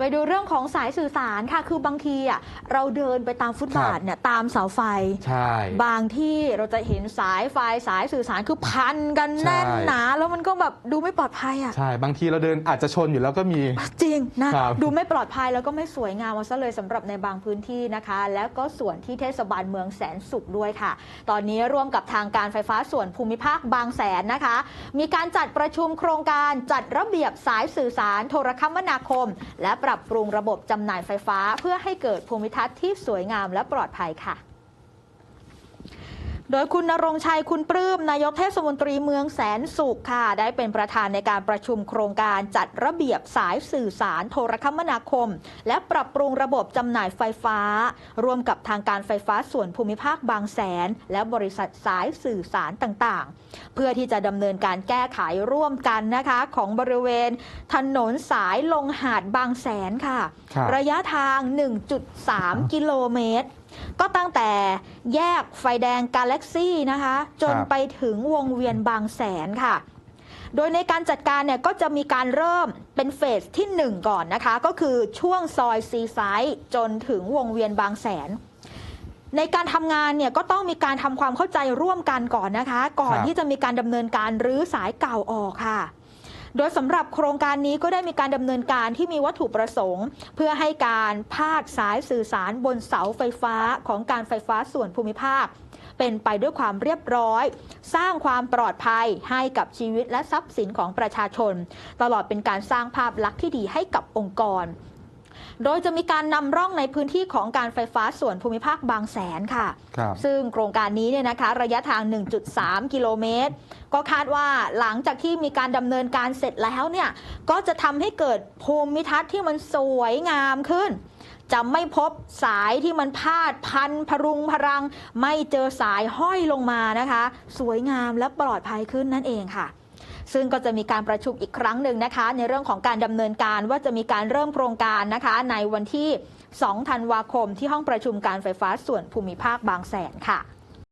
ไปดูเรื่องของสายสื่อสารค่ะ คือบางทีอะเราเดินไปตามฟุตบาทเนี่ยตามเสาไฟ ใช่ บางที่เราจะเห็นสายไฟสายสื่อสารคือพันกันแน่นใช่หนา แล้วมันก็แบบดูไม่ปลอดภัยอะ ใช่ บางทีเราเดินอาจจะชนอยู่แล้วก็มี จริงนะครับดูไม่ปลอดภัยแล้วก็ไม่สวยงามเอาซะเลยสำหรับในบางพื้นที่นะคะ แล้วก็ส่วนที่เทศบาลเมืองแสนสุขด้วยค่ะ ตอนนี้ร่วมกับทางการไฟฟ้าส่วนภูมิภาคบางแสนนะคะ มีการจัดประชุมโครงการจัดระเบียบสายสื่อสารโทรคมนาคม และปรับปรุงระบบจำหน่ายไฟฟ้า เพื่อให้เกิดภูมิทัศน์ที่สวยงามและปลอดภัยค่ะ โดยคุณนรงค์ชัยคุณปลื้มนายกเทศมนตรีเมืองแสนสุขค่ะ ได้เป็นประธานในการประชุมโครงการจัดระเบียบสายสื่อสารโทรคมนาคม และปรับปรุงระบบจำหน่ายไฟฟ้า ร่วมกับทางการไฟฟ้าส่วนภูมิภาคบางแสน และบริษัทสายสื่อสารต่างๆ เพื่อที่จะดำเนินการแก้ไขร่วมกันนะคะ ของบริเวณ ถนนสายลงหาดบางแสนค่ะครับระยะทาง 1.3 กิโลเมตร ก็ตั้งแต่แยกไฟแดงกาแล็กซี่นะคะ จนไปถึงวงเวียนบางแสนค่ะ โดยในการจัดการเนี่ยก็จะมีการเริ่มเป็นเฟสที่ 1 ก่อนนะคะ ก็คือช่วงซอยซีไซด์จนถึงวงเวียนบางแสน ในการทำงานเนี่ยก็ต้องมีการทำความเข้าใจร่วมกันก่อนนะคะ ก่อนที่จะมีการดำเนินการรื้อสายเก่าออกค่ะ โดยสำหรับโครงการนี้ก็ได้มีการดำเนินการที่มีวัตถุประสงค์ เพื่อให้การพาดสายสื่อสารบนเสาไฟฟ้าของการไฟฟ้าส่วนภูมิภาค เป็นไปด้วยความเรียบร้อย สร้างความปลอดภัยให้กับชีวิตและทรัพย์สินของประชาชน ตลอดเป็นการสร้างภาพลักษณ์ที่ดีให้กับองค์กร โดยจะมีการนำร่องในพื้นที่ของการไฟฟ้าส่วนภูมิภาคบางแสนค่ะ ครับ ซึ่งโครงการนี้เนี่ยนะคะ ระยะทาง 1.3 กิโลเมตร ก็คาดว่าหลังจากที่มีการดำเนินการเสร็จแล้วเนี่ย ก็จะทำให้เกิดภูมิทัศน์ที่มันสวยงามขึ้น จะไม่พบสายที่มันพาดพันพรุงพรัง ไม่เจอสายห้อยลงมานะคะ สวยงามและปลอดภัยขึ้นนั่นเองค่ะ ซึ่งก็จะมีการประชุมอีกครั้งหนึ่งนะคะ ในเรื่องของการดำเนินการว่าจะมีการเริ่มโครงการนะคะ ในวันที่ 2 ธันวาคมที่ห้องประชุมการไฟฟ้าส่วนภูมิภาคบางแสนค่ะ